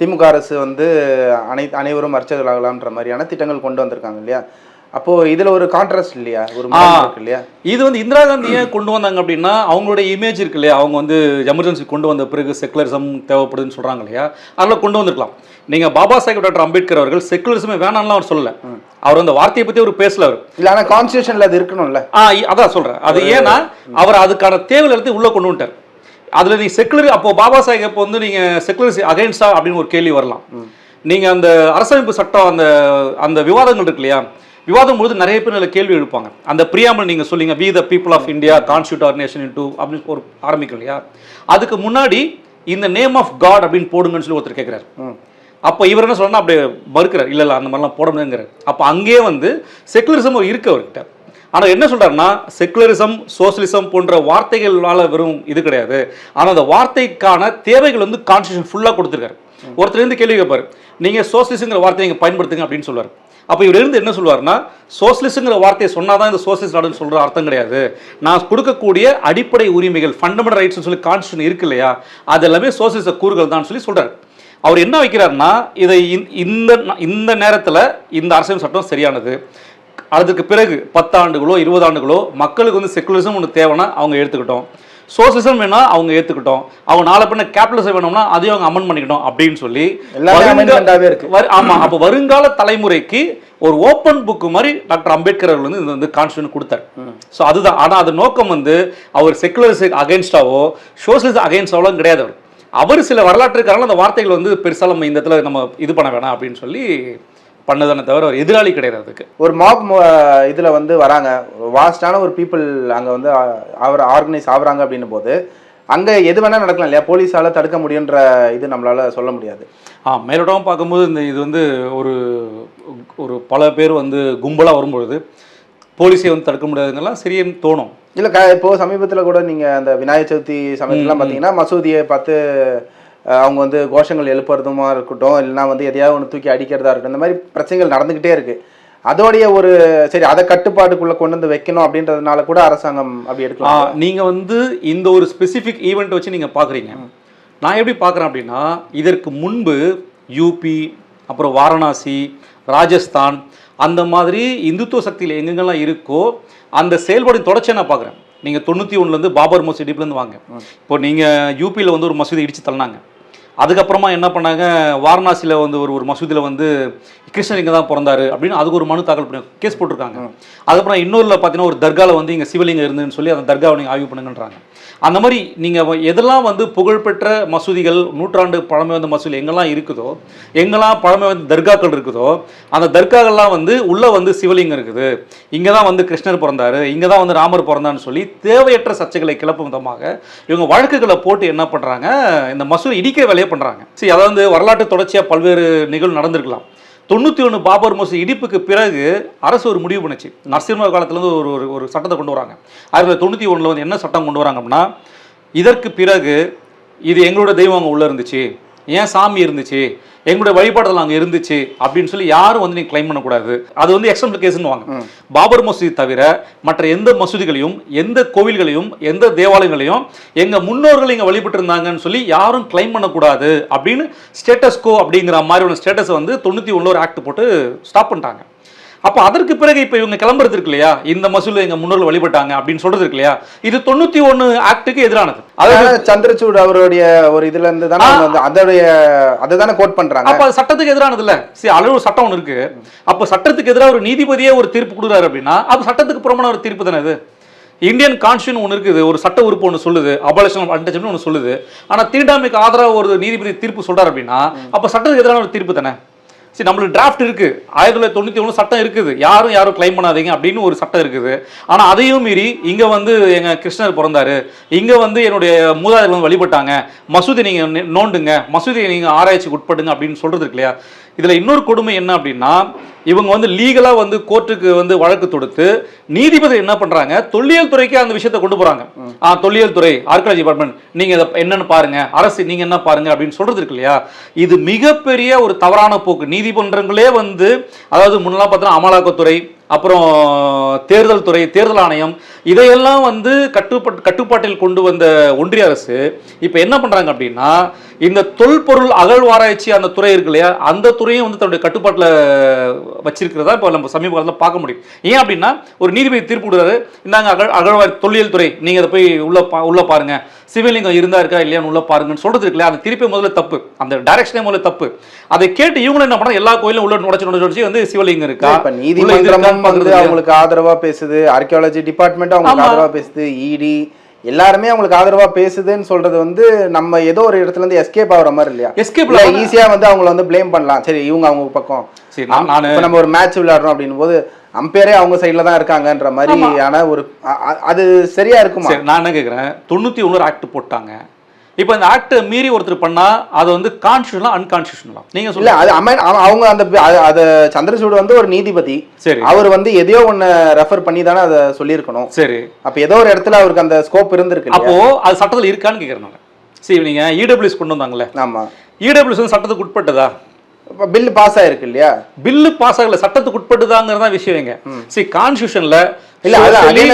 திமுக அரசு வந்து அனை அனைவரும் அர்ச்சகர்களாகலாம்ன்ற மாதிரியான திட்டங்கள் கொண்டு வந்திருக்காங்க இல்லையா? அப்போ இதுல ஒரு கான்ட்ராஸ்ட் இல்லையா? ஒரு இல்லையா இது வந்து இந்திரா காந்தி ஏன் கொண்டு வந்தாங்க அப்படின்னா அவங்களுடைய இமேஜ் இருக்கு இல்லையா? அவங்க வந்து எமர்ஜென்சி கொண்டு வந்த பிறகு செக்குலரிசம் தேவைப்படுதுன்னு சொல்றாங்க இல்லையா? அதில் கொண்டு வந்திருக்கலாம். நீங்க பாபா சாஹேப் டாக்டர் அம்பேத்கர் அவர்கள் செக்குலரிசமே வேணாம்லாம் அவர் சொல்லல. அவர் அந்த வார்த்தையை பத்தி அவர் பேசல அவர். இல்ல ஆனா கான்ஸ்டியூஷன்ல அது இருக்கணும்ல. ஆ அதான் சொல்றேன். அது ஏன்னா அவர் அதுக்கான தேவைகள் எடுத்து உள்ள கொண்டு வந்துட்டார். அதுல நீ செக்குலர் அப்போ பாபா சாஹேப் வந்து நீங்க செக்குலரிசி அகைன்ஸ்டா அப்படின்னு ஒரு கேள்வி வரலாம். நீங்க அந்த அரசமைப்பு சட்டம் அந்த அந்த விவாதங்கள் இருக்கு இல்லையா? விவாதம் பொழுது நிறைய பேர் நல்ல கேள்வி எழுப்பாங்க. அந்த பிரியாமல் நீங்க சொல்லிங்க we the people of India constitute our nation in to அப்படின்னு ஒரு ஆரம்பிக்கும் இல்லையா? அதுக்கு முன்னாடி இந்த நேம் ஆஃப் காட் அப்படின்னு போடுங்கன்னு சொல்லி ஒருத்தர் கேட்குறாரு. அப்போ இவர் என்ன சொல்லணும் அப்படியே மறுக்கிறார். இல்லை இல்லை அந்த மாதிரிலாம் போட முடியுங்கிறார் அப்போ அங்கேயே வந்து செக்குலரிசம் இருக்கு அவர்கிட்ட. ஆனால் என்ன சொல்றாருன்னா செக்குலரிசம் சோஷலிசம் போன்ற வார்த்தைகளால வெறும் இது கிடையாது. ஆனால் அந்த வார்த்தைக்கான தேவைகள் வந்து கான்ஸ்டியூஷன் ஃபுல்லாக கொடுத்துருக்காரு. ஒருத்தர் இருந்து கேள்வி கேட்பாரு நீங்கள் சோஷலிசங்கிற வார்த்தையை நீங்கள் பயன்படுத்துங்க அப்படின்னு சொல்லுவார். அப்போ இவர் இருந்து என்ன சொல்லுவார்னா சோசியலிஸ்ட்டுங்கிற வார்த்தையை சொன்னாதான் இந்த சோஷலிஸ்ட் நாடுன்னு சொல்கிற அர்த்தம் கிடையாது. நான் கொடுக்கக்கூடிய அடிப்படை உரிமைகள் ஃபண்டமெண்டல் ரைட்ஸ்னு சொல்லி கான்ஸ்டியூஷன் இருக்கு இல்லையா? அது எல்லாமே சோசியலிச கூறுகள் தான் சொல்லி சொல்கிறார் அவர் என்ன வைக்கிறாருன்னா இதை இந்த- இந்த இந்த நேரத்தில் இந்த அரசியல் சட்டம் சரியானது. அதுக்கு பிறகு பத்தாண்டுகளோ இருபது ஆண்டுகளோ மக்களுக்கு வந்து செக்குலரிசம் ஒன்று தேவைன்னா அவங்க எடுத்துக்கிட்டோம். சோசிசம் வேணா அவங்க ஏற்றுக்கிட்டோம் அவங்க நாளை பின்ன கேபிட்டலிசம் வேணும்னா அதையும் அவங்க அமெண்ட் பண்ணிக்கிட்டோம் அப்படின்னு சொல்லி ஆமா அப்போ வருங்கால தலைமுறைக்கு ஒரு ஓப்பன் புக் மாதிரி டாக்டர் அம்பேத்கர் அவர்கள் வந்து இது வந்து கான்ஸ்டியூஷன் கொடுத்தார். ஸோ அதுதான். ஆனால் அது நோக்கம் வந்து அவர் செக்குலரிசம் அகைன்ஸ்டாவோ சோசியலிசம் அகைன்ஸ்டாவோ கிடையாது அவர். அவர் சில வரலாற்றுக்காரங்க அந்த வார்த்தைகள் வந்து பெருசாக நம்ம இந்த இடத்துல நம்ம இது பண்ண வேணாம் அப்படின்னு சொல்லி பண்ணதானே தவிர அவர் எதிராளி கிடையாது அதுக்கு. ஒரு மாப் இதுல வந்து வராங்க. வாஸ்டான ஒரு பீப்புள் அங்க வந்து அவர் ஆர்கனைஸ் ஆகுறாங்க அப்படின்னும் போது அங்க எது வேணா நடக்கலாம் இல்லையா? போலீஸால தடுக்க முடியுன்ற இது நம்மளால சொல்ல முடியாது. ஆ மேலோட்டமாக பார்க்கும்போது இந்த இது வந்து ஒரு ஒரு பல பேர் வந்து கும்பலாக வரும்பொழுது போலீஸை வந்து தடுக்க முடியாதுங்கெல்லாம் சரின்னு தோணும். இல்ல க இப்போ சமீபத்துல கூட நீங்க அந்த விநாயகர் சதுர்த்தி சமயத்துலாம் பாத்தீங்கன்னா மசூதியை பார்த்து அவங்க வந்து கோஷங்கள் எழுப்புறதுமா இருக்கட்டும் இல்லைன்னா வந்து எதையாவது ஒன்று தூக்கி அடிக்கிறதா இருக்கட்டும் இந்த மாதிரி பிரச்சனைகள் நடந்துகிட்டே இருக்கு. அதோடைய ஒரு சரி அதை கட்டுப்பாட்டுக்குள்ள கொண்டு வந்து வைக்கணும் அப்படின்றதுனால கூட அரசாங்கம் அப்படி எடுக்கலாம் நீங்க வந்து இந்த ஒரு ஸ்பெசிஃபிக் ஈவெண்ட் வச்சு நீங்க பாக்குறீங்க. நான் எப்படி பார்க்குறேன் அப்படின்னா இதற்கு முன்பு யூபி அப்புறம் வாரணாசி ராஜஸ்தான் அந்த மாதிரி இந்துத்துவ சக்தியில் எங்கெங்கெல்லாம் இருக்கோ அந்த செயல்பாடு தொடர்ச்சியாக நான் பார்க்குறேன் நீங்கள் தொண்ணூற்றி ஒன்றுலேருந்து பாபர் மசூதி இடிப்புலேருந்து வாங்க. இப்போ நீங்கள் யூபியில் வந்து ஒரு மசூதி இடித்து தள்ளினாங்க. அதுக்கப்புறமா என்ன பண்ணாங்க? வாரணாசியில் வந்து ஒரு ஒரு மசூதியில் வந்து கிருஷ்ணர் இங்கே தான் பிறந்தாரு அப்படின்னு அதுக்கு ஒரு மனு தாக்கல் பண்ணி கேஸ் போட்டிருக்காங்க. அதுக்கப்புறம் இன்னொருல பார்த்தீங்கன்னா ஒரு தர்காவில் வந்து இங்கே சிவலிங்கம் இருந்துன்னு சொல்லி அந்த தர்காவை நீங்கள் ஆய்வு பண்ணுங்கன்றாங்க. அந்த மாதிரி நீங்கள் எதெல்லாம் வந்து புகழ்பெற்ற மசூதிகள் நூற்றாண்டு பழமை வந்த மசூதி எங்கெல்லாம் இருக்குதோ எங்கெல்லாம் பழமை வந்து தர்காக்கள் இருக்குதோ அந்த தர்காக்கள்லாம் வந்து உள்ளே வந்து சிவலிங்கம் இருக்குது. இங்கே தான் வந்து கிருஷ்ணர் பிறந்தாரு இங்கே தான் வந்து ராமர் பிறந்தான்னு சொல்லி தேவையற்ற சர்ச்சைகளை கிளப்பும் விதமாக இவங்க வழக்குகளை போட்டு என்ன பண்ணுறாங்க இந்த மசூதி இடிக்கிற வேலையை பண்ணுறாங்க சரி அதாவது வரலாற்று தொடர்ச்சியாக பல்வேறு நிகழ்வு நடந்திருக்கலாம். தொண்ணூற்றி ஒன்று பாபர் மசூதி இடிப்புக்கு பிறகு அரசு ஒரு முடிவு பண்ணுச்சு. நரசிம்ம காலத்துலேருந்து ஒரு ஒரு ஒரு சட்டத்தை கொண்டு வராங்க. ஆயிரத்தி தொள்ளாயிரத்தி தொண்ணூற்றி ஒன்றில் வந்து என்ன சட்டம் கொண்டு வராங்க அப்படின்னா இதற்கு பிறகு இது எங்களோட தெய்வம் அங்கே உள்ளே இருந்துச்சு. ஏன் சாமி இருந்துச்சு? எங்களுடைய வழிபாடுகள் அங்கே இருந்துச்சு அப்படின்னு சொல்லி யாரும் வந்து நீங்கள் கிளைம் பண்ணக்கூடாது. அது வந்து எக்ஸாம்பிள் கேஸ்னு வாங்க. பாபர் மசூதி தவிர மற்ற எந்த மசூதிகளையும் எந்த கோவில்களையும் எந்த தேவாலயங்களையும் எங்கள் முன்னோர்கள் இங்கே வழிபட்டு இருந்தாங்கன்னு சொல்லி யாரும் கிளைம் பண்ணக்கூடாது அப்படின்னு ஸ்டேட்டஸ் கோ அப்படிங்கிற மாதிரி ஒரு ஸ்டேட்டஸ் வந்து தொண்ணூற்றி ஒன்றில் ஒரு ஆக்ட் போட்டு ஸ்டாப் பண்ணிட்டாங்க. அப்ப அதற்கு பிறகு இப்ப இவங்க கிளம்புறது இருக்கு இல்லையா? இந்த மசூல் எங்க முன்னோர்கள் வழிபட்டாங்க அப்படின்னு சொல்றது இருக்கு இல்லையா? இது தொண்ணூத்தி ஒண்ணு ஆக்டுக்கு எதிரானது. அதாவது சந்திரசூட் அவருடைய ஒரு இதுல இருந்து தானே அதோடைய அதை தானே கோட் பண்றாங்க. அப்ப சட்டத்துக்கு எதிரானது இல்ல. சரி அளவு சட்டம் ஒண்ணு இருக்கு. அப்ப சட்டத்துக்கு எதிராக ஒரு நீதிபதியே ஒரு தீர்ப்பு கொடுக்குறாரு அப்படின்னா அப்ப சட்டத்துக்கு புறமான ஒரு தீர்ப்பு தானே இது? இந்தியன் கான்ஸ்டியூஷன் ஒன்று இருக்குது ஒரு சட்ட உறுப்பு ஒன்று சொல்லுது அபாலிஷன் அன்டச்சபிள் ஒன்று சொல்லுது. ஆனா தீண்டாமைக்கு ஆதரவு ஒரு நீதிபதி தீர்ப்பு சொல்றாரு அப்படின்னா அப்ப சட்டத்துக்கு எதிரான ஒரு தீர்ப்பு தானே? சரி நம்மளுக்கு டிராஃப்ட் இருக்குது ஆயிரத்தி தொள்ளாயிரத்தி தொண்ணூற்றி ஒன்று சட்டம் இருக்குது. யாரும் யாரும் கிளைம் பண்ணாதீங்க அப்படின்னு ஒரு சட்டம் இருக்குது. ஆனால் அதையும் மீறி இங்கே வந்து எங்கள் கிருஷ்ணர் பிறந்தாரு. இங்கே வந்து என்னுடைய மூதாதையர்கள் வந்து வழிபட்டாங்க. மசூதி நீங்கள் நோண்டுங்க. மசூதியை நீங்கள் ஆராய்ச்சிக்கு உட்படுங்க அப்படின்னு சொல்கிறது இருக்கு இல்லையா? இதுல இன்னொரு கொடுமை என்ன அப்படின்னா இவங்க வந்து லீகலா வந்து கோர்ட்டுக்கு வந்து வழக்கு தொடுத்து நீதிபதி என்ன பண்றாங்க தொல்லியல் துறைக்கு அந்த விஷயத்தை கொண்டு போறாங்க. ஆ தொல்லியல் துறை ஆர்கியாலஜி டிபார்ட்மெண்ட் நீங்க இதை என்னன்னு பாருங்க அரசு நீங்க என்ன பாருங்க அப்படின்னு சொல்கிறது இருக்கு இல்லையா? இது மிகப்பெரிய ஒரு தவறான போக்கு. நீதிமன்றங்களே வந்து அதாவது முன்னெல்லாம் பார்த்தோன்னா அமலாக்கத்துறை அப்புறம் தேர்தல் துறை தேர்தல் ஆணையம் இதையெல்லாம் வந்து கட்டுப்பாட்டு கட்டுப்பாட்டில் கொண்டு வந்த ஒன்றிய அரசு இப்போ என்ன பண்றாங்க அப்படின்னா இந்த தொல்பொருள் அகழ்வாராய்ச்சி அந்த துறை இருக்கு இல்லையா அந்த துறையும் வந்து தன்னுடைய கட்டுப்பாட்டில் வச்சிருக்கிறதா இப்போ நம்ம சமீப காலத்தில் பார்க்க முடியும். ஏன் அப்படின்னா ஒரு நீதிபதி தீர்ப்பு விடுறாரு இந்தாங்க அகழ் அகழ்வாய் தொல்லியல் துறை நீங்க அதை போய் உள்ள பா உள்ள பாருங்க. சிவலிங்கம் இருந்தா இருக்கா இல்லையான்னு உள்ள பாருங்கன்னு சொல்றது இருக்கு இல்லையா அந்த திருப்பி முதல்ல தப்பு. அந்த டைரக்ஷனே முதல்ல தப்பு. அதை கேட்டு இவங்களும் என்ன பண்ணா எல்லா கோயிலும் உள்ள நுழைச்சு நுழைச்சு வந்து சிவலிங்கம் இருக்கா இல்லையா? அவங்களுக்கு ஆதரவா பேசுது ஆர்கியாலஜி டிபார்ட்மெண்ட் அவங்களுக்கு ஆமா. ஆதரவா பேசுது இடி எல்லாருமே அவங்களுக்கு ஆதரவா பேசுதுன்னு சொல்றது வந்து நம்ம ஏதோ ஒரு இடத்துல இருந்து எஸ்கேப் ஆகுற மாதிரி இல்லையா? இல்லாம- ஈஸியா வந்து அவங்கள வந்து ப்ளேம் பண்ணலாம். சரி இவங்க அவங்க பக்கம். சரி, நம்ம ஒரு மேட்ச் விளையாடுறோம் அப்படின்னும் போது அம்பையரே அவங்க சைடுல தான் இருக்காங்கன்ற மாதிரி ஆன ஒரு அது சரியா இருக்குமா? நான் என்ன கேட்குறேன் தொண்ணூற்றி ஒன்று ஆக்ட் போட்டாங்க. இப்போ இந்த ஆக்டை மீறி ஒருத்தர் பண்ணா அது வந்து கான்ஸ்டியூஷனலா அன்கான்ஸ்டியூஷனலா நீங்க சொல்ல அது அவங்க அந்த அது- சந்திரசூட் வந்து ஒரு நீதிபதி. சரி. அவர் வந்து எதையோ ஒண்ணு ரெஃபர் பண்ணி தானே அதை சொல்லியிருக்கணும். சரி. அப்ப ஏதோ ஒரு இடத்துல அவருக்கு அந்த ஸ்கோப் இருந்திருக்கு? அப்போ அது சட்டத்தில் இருக்கான்னு கேட்குறேன் நான் சரி நீங்க இடபிள்யூஎஸ் கொண்டு வந்தாங்கல்ல? ஆமா. இடபிள்யூஎஸ் வந்து சட்டத்துக்கு உட்பட்டதா? இப்ப பில் பாஸ் ஆயிருக்கு இல்லையா? பில்லு பாஸ் ஆகல. சட்டத்துக்கு உட்பட்டுதாங்கிறதா விஷயம் எங்க சரி கான்ஸ்டியூஷன்ல இல்ல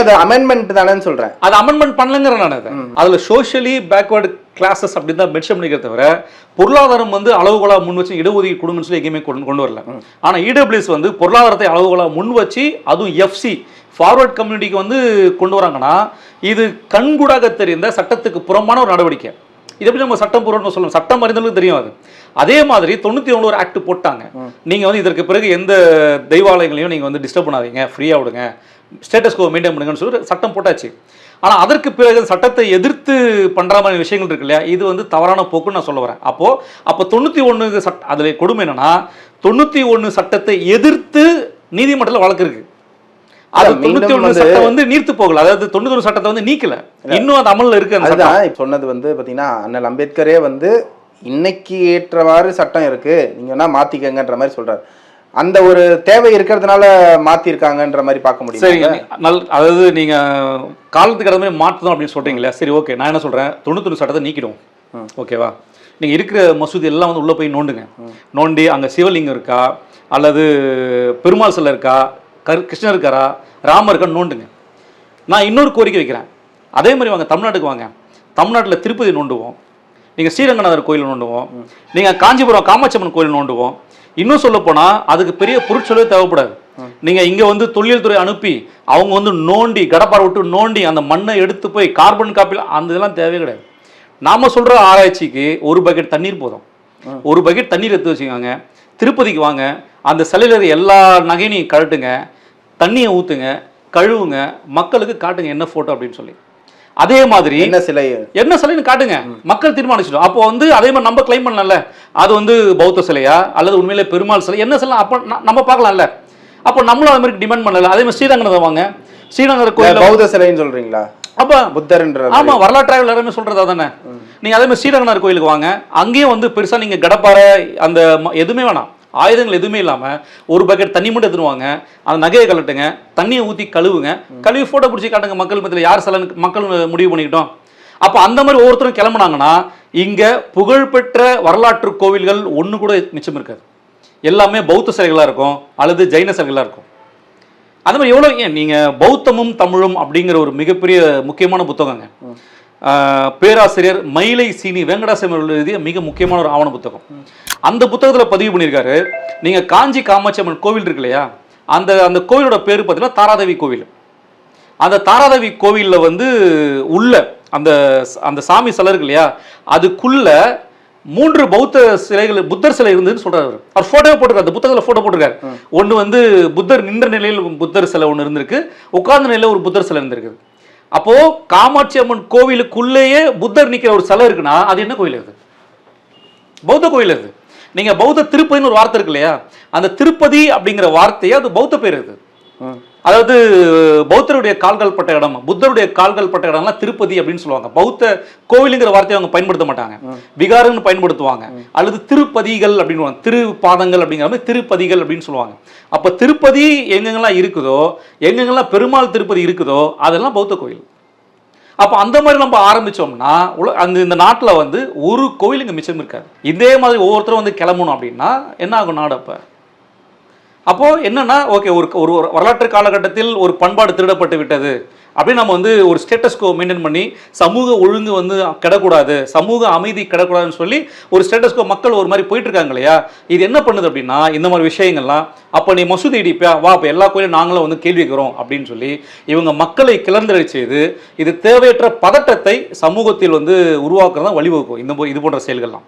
அது அமெண்ட்மெண்ட் தானேன்னு சொல்றேன். அது அமெண்ட்மெண்ட் பண்ணலங்கிற நான் அதை. அதுல சோஷியலி பேக்வர்டு கிளாஸஸ் அப்படின்னு தான் மென்ஷன் பண்ணிக்கிறத தவிர பொருளாதாரம் வந்து அளவுகோலா முன் வச்சு இடஒதுக்கீடு கொடுங்கன்னு சொல்லி எங்கேயுமே கொண்டு கொண்டு வரல. ஆனா இடபிள்யூஎஸ் வந்து பொருளாதாரத்தை அளவுகோலா முன் வச்சு அதுவும் எஃப்சி ஃபார்வர்ட் கம்யூனிட்டிக்கு வந்து கொண்டு வராங்கன்னா இது கண்கூடாக தெரிந்த சட்டத்துக்கு புறம்பான ஒரு நடவடிக்கை. இதை எப்படி நம்ம சட்டம் பூர்வம் சொல்லணும். சட்டம் அறிந்தவங்களுக்கு தெரியும் அது. அதே மாதிரி தொண்ணூத்தி ஒன்று ஒரு ஆக்ட் போட்டாங்க. நீங்க வந்து இதற்கு பிறகு எந்த தெய்வாலயங்களையும் நீங்க வந்து டிஸ்டர்ப் பண்ணாதீங்க. ஃப்ரீயா விடுங்க. ஸ்டேட்டஸ் கோ மெயின்டைன் பண்ணுங்கன்னு சொல்லி சட்டம் போட்டாச்சு. ஆனா அதற்கு பிறகு சட்டத்தை எதிர்த்து பண்ற மாதிரி விஷயங்கள் இருக்கு இல்லையா? இது வந்து தவறான போக்குன்னு நான் சொல்ல வரேன். அப்போ அப்போ தொண்ணூத்தி ஒன்று சட் அதுல கொடுமை என்னன்னா தொண்ணூத்தி ஒன்று சட்டத்தை எதிர்த்து நீதிமன்றத்தில் வழக்கு இருக்கு அது அதான் மீண்டும் தொண்ணூத்தி ஒன்று வந்து- நீர்த்து போகல. அதாவது ஒரு சட்டத்தை வந்து நீக்கல. இன்னும் அது அமல்ல இருக்கு அதுதான் சொன்னது வந்து பாத்தீங்கன்னா அண்ணல் அம்பேத்கரே வந்து இன்னைக்கு ஏற்றவாறு சட்டம் இருக்கு. நீங்க வேணா மாத்திக்கங்கன்ற மாதிரி சொல்றாரு. அந்த ஒரு தேவை இருக்கிறதுனால மாத்திருக்காங்கன்ற மாதிரி பார்க்க சரி முடியும் நல் அதாவது நீங்க காலத்துக்கு கடந்த மாதிரி மாற்றணும் அப்படின்னு சொல்றீங்களே சரி ஓகே. நான் என்ன சொல்றேன்? தொண்ணூத்தொன்று சட்டத்தை நீக்கிடும் ஓகேவா? நீங்க இருக்கிற மசூதி எல்லாம் வந்து உள்ள போய் நோண்டுங்க. நோண்டி அங்க சிவலிங்கம் இருக்கா? அல்லது பெருமாள் சிலை இருக்கா? கரு கிருஷ்ணர் இருக்காரா? ராமர் இருக்கான்னு நோண்டுங்க. நான் இன்னொரு கோரிக்கை வைக்கிறேன். அதே மாதிரி வாங்க தமிழ்நாட்டுக்கு வாங்க. தமிழ்நாட்டில் திருப்பதி நோண்டுவோம். நீங்கள் ஸ்ரீரங்கநாதர் கோயில் நோண்டுவோம். நீங்கள் காஞ்சிபுரம் காமாட்சியம்மன் கோயில் நோண்டுவோம். இன்னும் சொல்ல போனா அதுக்கு பெரிய பொருட்செலவே தேவைப்படாது. நீங்க இங்க வந்து தொழில் துறை அனுப்பி அவங்க வந்து நோண்டி கடப்பாறை விட்டு நோண்டி அந்த மண்ணை எடுத்து போய் கார்பன் காப்பியில் அந்த இதெல்லாம் தேவையே கிடையாது. நாம சொல்ற ஆராய்ச்சிக்கு ஒரு பக்கெட் தண்ணீர் போதும். ஒரு பக்கெட் தண்ணீர் எடுத்து வச்சுக்கோங்க. திருப்பதிக்கு வாங்க. அந்த சிலையில எல்லா நகைனையும் கழட்டுங்க தண்ணியை ஊத்துங்க கழுவுங்க மக்களுக்கு காட்டுங்க என்ன போட்டோ அப்படின்னு சொல்லி. அதே மாதிரி என்ன சிலை? என்ன சிலைன்னு காட்டுங்க. மக்கள் தீர்மானிச்சிடும் அப்போ வந்து அதே மாதிரி நம்ம கிளைம் பண்ணலாம்ல. அது வந்து பௌத்த சிலையா? அல்லது உண்மையிலே பெருமாள் சிலை? என்ன சிலை? அப்போ நம்ம பார்க்கலாம்ல. அப்போ நம்மளும் அது மாதிரி டிமாண்ட் பண்ணல. அதே மாதிரி ஸ்ரீரங்கநாதர் வாங்க ஸ்ரீரங்கர் கோயில் பௌத்த சிலைன்னு சொல்றீங்களா? அப்போ புத்தர்ன்ற ஆமா வரலாற்றாக எல்லாருமே சொல்றது அதானே நீங்க அதே மாதிரி ஸ்ரீரங்கநாதர் கோயிலுக்கு வாங்க. அங்கேயும் வந்து பெருசா நீங்க கடப்பாறை அந்த எதுவுமே வேணாம். ஆயுதங்கள் எதுவுமே இல்லாமல் ஒரு பக்கெட் தண்ணி மட்டும் எடுத்துருவாங்க அந்த நகையை கலட்டுங்க தண்ணியை ஊற்றி கழுவுங்க. கழுவி ஃபோட்டோ பிடிச்சி காட்டுங்க மக்கள் மத்தியில். யார் சிலன்னு மக்கள் முடிவு பண்ணிக்கிட்டோம். அப்போ அந்த மாதிரி ஒவ்வொருத்தரும் கிளம்புனாங்கன்னா இங்க புகழ்பெற்ற வரலாற்று கோவில்கள் ஒன்று கூட மிச்சம் இருக்காது. எல்லாமே பௌத்த சிலைகளாக இருக்கும். அல்லது ஜைன சிலைகளாக இருக்கும். அது மாதிரி எவ்வளோ ஏன் நீங்கள் பௌத்தமும் தமிழும் அப்படிங்கிற ஒரு மிகப்பெரிய முக்கியமான புத்தகங்க. பேராசிரியர் மயிலை சீனி வெங்கடாசலம் அவர்கள் எழுதிய மிக முக்கியமான ஒரு ஆவண புத்தகம். அந்த புத்தகத்தில் பதிவு பண்ணியிருக்காரு. நீங்கள் காஞ்சி காமாட்சி அம்மன் கோவில் இருக்கு இல்லையா? அந்த அந்த கோவிலோட பேர் பார்த்தீங்கன்னா தாராதேவி கோவில். அந்த தாராதேவி கோவிலில் வந்து உள்ள அந்த அந்த சாமி சிலை இருக்கு இல்லையா? அதுக்குள்ள மூன்று பௌத்த சிலைகள் புத்தர் சிலை இருந்ததுன்னு சொல்றாரு அவர். அவர் போட்டோ போட்டிருக்காரு. அந்த புத்தகத்தில் போட்டோ போட்டிருக்காரு. ஒன்று வந்து புத்தர் நின்ற நிலையில் புத்தர் சிலை ஒன்று இருந்திருக்கு. உட்கார்ந்த நிலையில் ஒரு புத்தர் சிலை இருந்திருக்கு. அப்போ காமாட்சி அம்மன் கோவிலுக்குள்ளேயே புத்தர் நிற்கிற ஒரு சிலை இருக்குன்னா அது என்ன கோயில் அது? பௌத்த கோயில் அது. நீங்க பௌத்த திருப்பதின்னு ஒரு வார்த்தை இருக்கு இல்லையா? அந்த திருப்பதி அப்படிங்கிற வார்த்தையே அது பௌத்த பேர் அது. ம். அதாவது பௌத்தருடைய கால்கள் பட்ட இடம் புத்தருடைய கால்கள் பட்ட இடம்லாம் திருப்பதி அப்படின்னு சொல்லுவாங்க. பௌத்த கோவிலுங்கிற வார்த்தையை அவங்க பயன்படுத்த மாட்டாங்க. விகாரம்னு பயன்படுத்துவாங்க. அல்லது திருப்பதிகள் அப்படின்னு திரு பாதங்கள் அப்படிங்கிற மாதிரி திருப்பதிகள் அப்படின்னு சொல்லுவாங்க. அப்ப திருப்பதி எங்கெங்கெல்லாம் இருக்குதோ எங்கெங்கெல்லாம் பெருமாள் திருப்பதி இருக்குதோ அதெல்லாம் பௌத்த கோயில் அப்போ அந்த மாதிரி நம்ம ஆரம்பிச்சோம்னா உல அந்த இந்த நாட்டில் வந்து ஒரு கோவில் இங்கே மிச்சம் இருக்காது. இதே மாதிரி ஒவ்வொருத்தரும் வந்து கிளம்பணும் அப்படின்னா என்ன ஆகும் நாடு அப்போ? அப்போது என்னன்னா ஓகே ஒரு ஒரு ஒரு வரலாற்று காலகட்டத்தில் ஒரு பண்பாடு திருடப்பட்டு விட்டது. அப்படின்னு நம்ம வந்து ஒரு ஸ்டேட்டஸ்கோ மெயின்டைன் பண்ணி சமூக ஒழுங்கு வந்து கிடக்கூடாது சமூக அமைதி கிடக்கூடாதுன்னு சொல்லி ஒரு ஸ்டேட்டஸ்கோ மக்கள் ஒரு மாதிரி போயிட்டுருக்காங்க இல்லையா? இது என்ன பண்ணுது அப்படின்னா இந்த மாதிரி விஷயங்கள்லாம் அப்போ நீ மசூதி இடிப்பியா வா அப்போ எல்லா கோயிலும் நாங்களும் வந்து கேள்வி வைக்கிறோம் அப்படின்னு சொல்லி இவங்க மக்களை கிளர்ந்தடை செய்து இது தேவையற்ற பதட்டத்தை சமூகத்தில் வந்து உருவாக்குறதான் வழிவகுக்கும் இந்த போ- இது போன்ற செயல்கள்லாம்.